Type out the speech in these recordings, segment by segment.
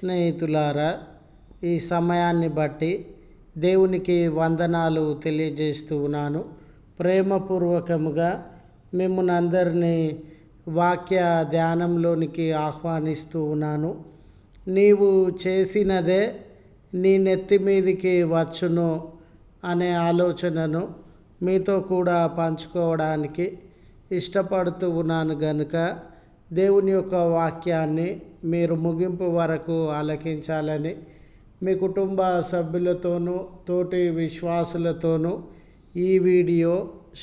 స్నేహితులారా ఈ సమయాన్ని బట్టి దేవునికి వందనాలు తెలియజేస్తూ ఉన్నాను. ప్రేమపూర్వకముగా మిమ్మల్ని అందరినీ వాక్య ధ్యానంలోనికి ఆహ్వానిస్తూ ఉన్నాను. నీవు చేసినదే నీ నెత్తి మీదికి వచ్చును అనే ఆలోచనను మీతో కూడా పంచుకోవడానికి ఇష్టపడుతూ ఉన్నాను గనుక దేవుని యొక్క వాక్యాన్ని మీరు ముగింపు వరకు ఆలకించాలని మీ కుటుంబ సభ్యులతోనూ తోటి విశ్వాసులతోనూ ఈ వీడియో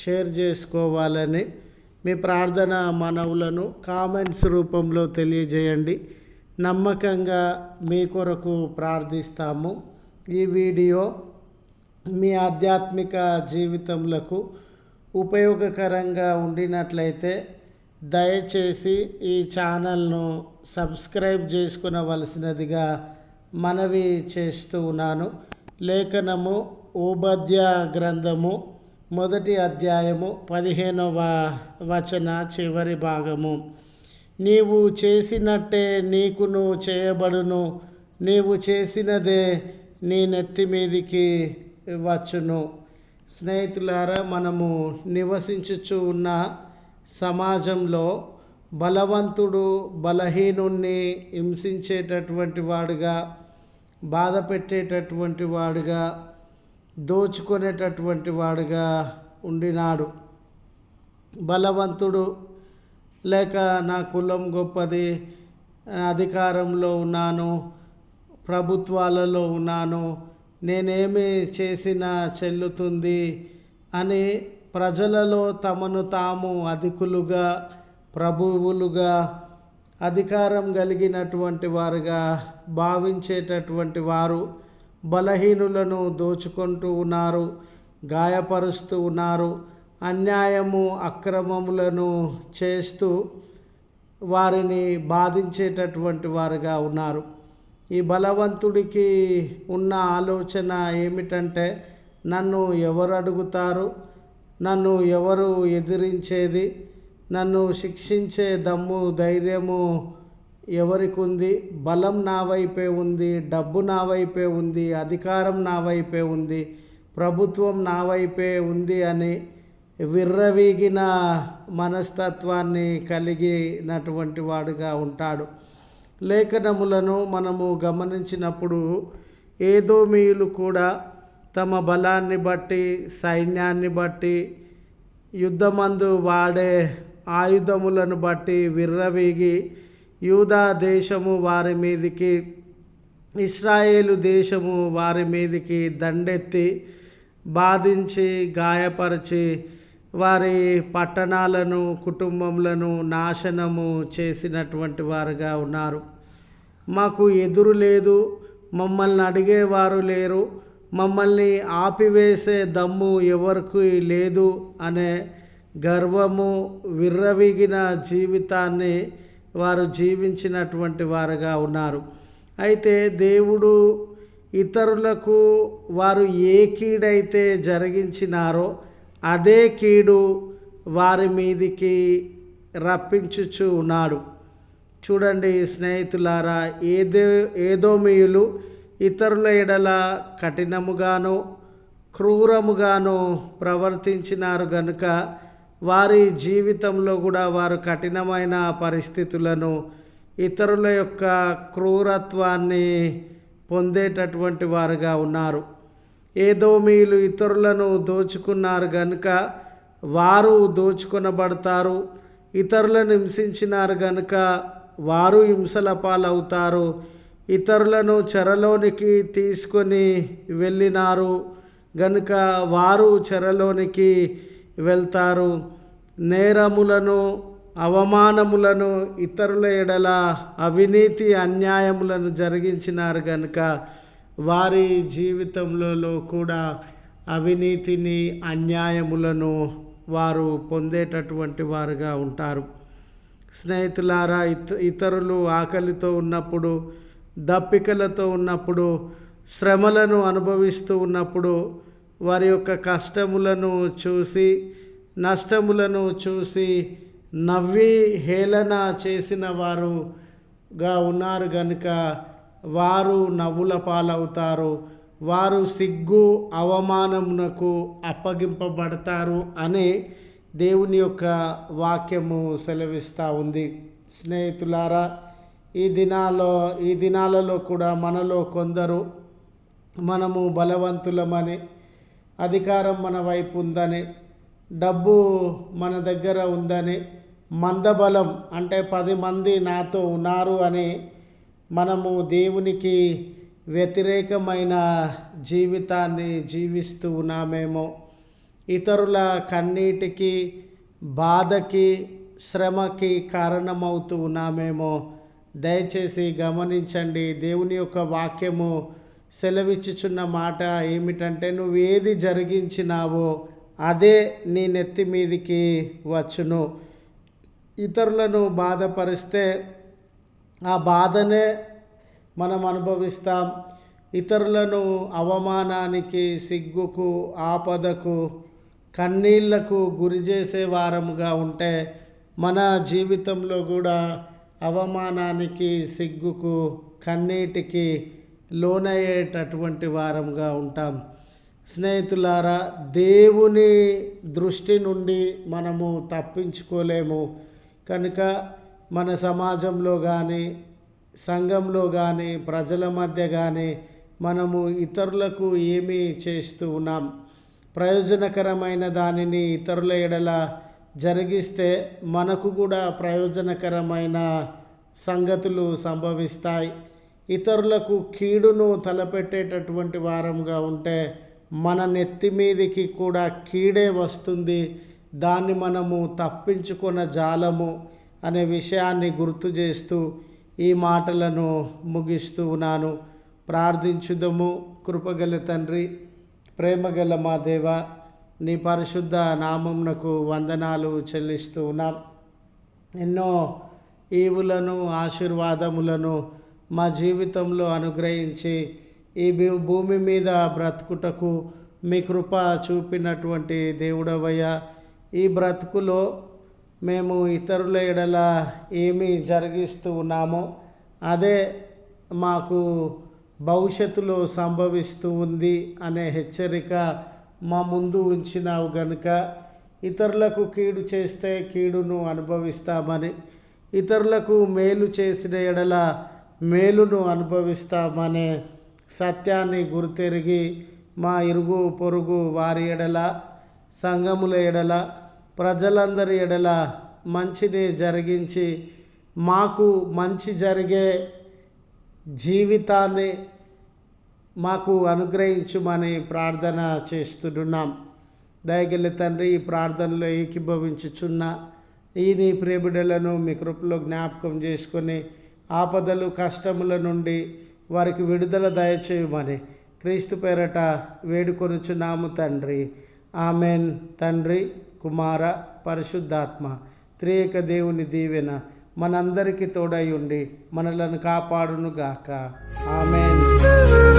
షేర్ చేసుకోవాలని మీ ప్రార్థన మనవులను కామెంట్స్ రూపంలో తెలియజేయండి. నమ్మకంగా మీ కొరకు ప్రార్థిస్తాము. ఈ వీడియో మీ ఆధ్యాత్మిక జీవితంలకు ఉపయోగకరంగా ఉండినట్లయితే దయచేసి ఈ ఛానల్ను సబ్స్క్రైబ్ చేసుకునవలసినదిగా మనవి చేస్తూ ఉన్నాను. లేఖనము ఓబద్య గ్రంథము మొదటి అధ్యాయము పదిహేనవ వచన చివరి భాగము. నీవు చేసినట్టే నీకును చేయబడును నీవు చేసినదే నీ నెత్తి మీదికి వచ్చును. స్నేహితులారా మనము నివసించుచు ఉన్న సమాజంలో బలవంతుడు బలహీనుణ్ణి హింసించేటటువంటి వాడుగా బాధ పెట్టేటటువంటి వాడుగా దోచుకునేటటువంటి వాడుగా ఉండినాడు. బలవంతుడు లేక నా కులం గొప్పది అధికారంలో ఉన్నాను ప్రభుత్వాలలో ఉన్నాను నేనేమి చేసినా చెల్లుతుంది అని ప్రజలలో తమను తాము అధికులుగా ప్రభువులుగా అధికారం కలిగినటువంటి వారుగా భావించేటటువంటి వారు బలహీనులను దోచుకుంటూ ఉన్నారు గాయపరుస్తూ ఉన్నారు అన్యాయము అక్రమములను చేస్తూ వారిని బాధించేటటువంటి వారుగా ఉన్నారు. ఈ బలవంతుడికి ఉన్న ఆలోచన ఏమిటంటే నన్ను ఎవరు అడుగుతారు? నన్ను ఎవరు ఎదిరించేది? నన్ను శిక్షించే దమ్ము ధైర్యము ఎవరికి ఉంది బలం నా వైపే ఉంది డబ్బు నా వైపే ఉంది అధికారం నా వైపే ఉంది ప్రభుత్వం నా వైపే ఉంది అని విర్రవీగిన మనస్తత్వాన్ని కలిగినటువంటి వాడుగా ఉంటాడు. లేఖనములను మనము గమనించినప్పుడు ఏదో మీలు కూడా తమ బలాన్ని బట్టి సైన్యాన్ని బట్టి యుద్ధమందు వాడే ఆయుధములను బట్టి విర్రవీగి యూదా దేశము వారి మీదికి ఇస్రాయేలు దేశము వారి మీదికి దండెత్తి బాధించి గాయపరిచి వారి పట్టణాలను కుటుంబములను నాశనము చేసినటువంటి వారుగా ఉన్నారు. మాకు ఎదురు లేదు మమ్మల్ని అడిగేవారు లేరు మమ్మల్ని ఆపివేసే దమ్ము ఎవరికి లేదు అనే గర్వము విర్రవిగిన జీవితాన్ని వారు జీవించినటువంటి వారుగా ఉన్నారు. అయితే దేవుడు ఇతరులకు వారు ఏ కీడైతే జరిగించినారో అదే కీడు వారి మీదికి రప్పించుచు ఉన్నాడు. చూడండి స్నేహితులారా ఏదో మీయులు ఇతరుల ఎడల కఠినముగాను క్రూరముగాను ప్రవర్తించినారు గనుక వారి జీవితంలో కూడా వారు కఠినమైన పరిస్థితులను ఇతరుల యొక్క క్రూరత్వాన్ని పొందేటటువంటి వారుగా ఉన్నారు. ఏదో మీలు ఇతరులను దోచుకున్నారు గనుక వారు దోచుకొనబడతారు. ఇతరులను హింసించినారు గనుక వారు హింసల పాలవుతారు. ఇతరులను చెరలోనికి తీసుకొని వెళ్ళినారు. గనుక వారు చెరలోనికి వెళ్తారు. నేరములను అవమానములను ఇతరుల ఎడల అవినీతి అన్యాయములను జరిగించినారు గనుక వారి జీవితంలో కూడా అవినీతిని అన్యాయములను వారు పొందేటటువంటి వారుగా ఉంటారు. స్నేహితులారా ఇత ఇతరులు ఆకలితో ఉన్నప్పుడు దప్పికలతో ఉన్నప్పుడు శ్రమలను అనుభవిస్తూ ఉన్నప్పుడు వారి యొక్క కష్టములను చూసి నష్టములను చూసి నవ్వి హేళన చేసిన వారుగా ఉన్నారు కనుక వారు నవ్వుల పాలవుతారు. వారు సిగ్గు అవమానమునకు అప్పగింపబడతారు అనే దేవుని యొక్క వాక్యము సెలవిస్తూ ఉంది. స్నేహితులారా ఈ దినాల్లో ఈ దినాలలో కూడా మనలో కొందరు మనము బలవంతులమని అధికారం మన వైపు ఉందని డబ్బు మన దగ్గర ఉందని మందబలం అంటే పది మంది నాతో ఉన్నారు అని మనము దేవునికి వ్యతిరేకమైన జీవితాన్ని జీవిస్తూ ఉన్నామేమో. ఇతరుల కన్నీటికి బాధకి శ్రమకి కారణమవుతూ ఉన్నామేమో. దయచేసి గమనించండి. దేవుని యొక్క వాక్యము సెలవిచ్చుచున్న మాట ఏమిటంటే నువ్వు ఏది జరిగించినావో అదే నీ నెత్తి మీదికి వచ్చును. ఇతరులను బాధపరిస్తే ఆ బాధనే మనం అనుభవిస్తాం. ఇతరులను అవమానానికి సిగ్గుకు ఆపదకు కన్నీళ్ళకు గురి చేసే వారముగా ఉంటే మన జీవితంలో కూడా అవమానానికి సిగ్గుకు కన్నీటికి లోనయ్యేటటువంటి వారంగా ఉంటాం. స్నేహితులారా దేవుని దృష్టి నుండి మనము తప్పించుకోలేము. కనుక మన సమాజంలో కానీ సంఘంలో కానీ ప్రజల మధ్య కానీ మనము ఇతరులకు ఏమి చేస్తూ ఉన్నాం. ప్రయోజనకరమైన దానిని ఇతరుల ఎడల జరిగిస్తే మనకు కూడా ప్రయోజనకరమైన సంగతులు సంభవిస్తాయి. ఇతరులకు కీడును తలపెట్టేటటువంటి వారంగా ఉంటే మన నెత్తి మీదికి కూడా కీడే వస్తుంది. దాన్ని మనము తప్పించుకున్న జాలము అనే విషయాన్ని గుర్తు చేస్తూ ఈ మాటలను ముగిస్తూ ఉన్నాను. ప్రార్థించుదము. కృపగల తండ్రి ప్రేమగల మా దేవ నీ పరిశుద్ధ నామమునకు వందనాలు చెల్లిస్తూ ఉన్నాం. ఎన్నో ఈవులను ఆశీర్వాదములను మా జీవితంలో అనుగ్రహించి ఈ భూ- భూమి మీద బ్రతుకుటకు మీ కృప చూపినటువంటి దేవుడవయ్య. ఈ బ్రతుకులో మేము ఇతరుల ఎడల ఏమి జరిగిస్తూ ఉన్నామో అదే మాకు భవిష్యత్తులో సంభవిస్తూ ఉంది అనే హెచ్చరిక మా ముందు ఉంచినావు గనుక ఇతరులకు కీడు చేస్తే కీడును అనుభవిస్తామని ఇతరులకు మేలు చేసిన ఎడల మేలును అనుభవిస్తామనే సత్యాన్ని గుర్తెరిగి మా ఇరుగు పొరుగు వారి ఎడల సంఘముల ఎడల ప్రజలందరి ఎడల మంచిని జరిగించి మాకు మంచి జరిగే జీవితాన్ని మాకు అనుగ్రహించుమని ప్రార్థన చేస్తున్నాం. దయగల్లి తండ్రి ఈ ప్రార్థనలో ఏకీభవించుచున్న ఈ నీ ప్రేమిడలను మీ కృపలో జ్ఞాపకం చేసుకొని ఆపదలు కష్టముల నుండి వారికి విడుదల దయచేయమని క్రీస్తు పేరట వేడుకొనుచున్నాము తండ్రి. ఆమెన్. తండ్రి కుమార పరిశుద్ధాత్మ త్రియక దేవుని దీవెన మనందరికీ తోడై ఉండి మనలను కాపాడునుగాక. ఆమెన్.